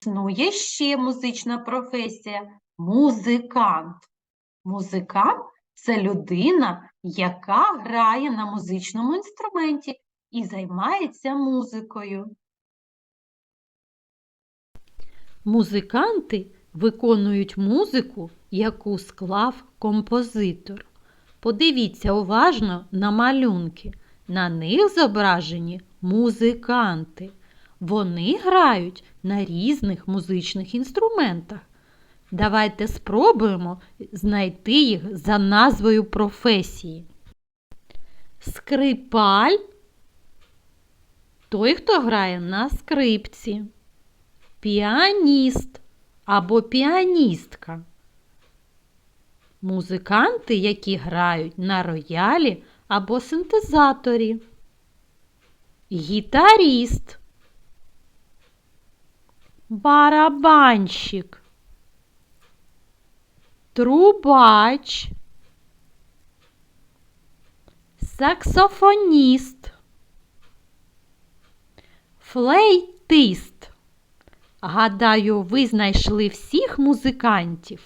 Існує ще музична професія музикант. Музикант це людина, яка грає на музичному інструменті і займається музикою. Музиканти виконують музику, яку склав композитор. Подивіться уважно на малюнки. На них зображені музиканти. Вони грають на різних музичних інструментах. Давайте спробуємо знайти їх за назвою професії. Скрипаль той, хто грає на скрипці піаніст або піаністка. Музиканти, які грають на роялі або синтезаторі. Гітаріст. Барабанщик. Трубач. Саксофоніст. Флейтист. Гадаю, ви знайшли всіх музикантів.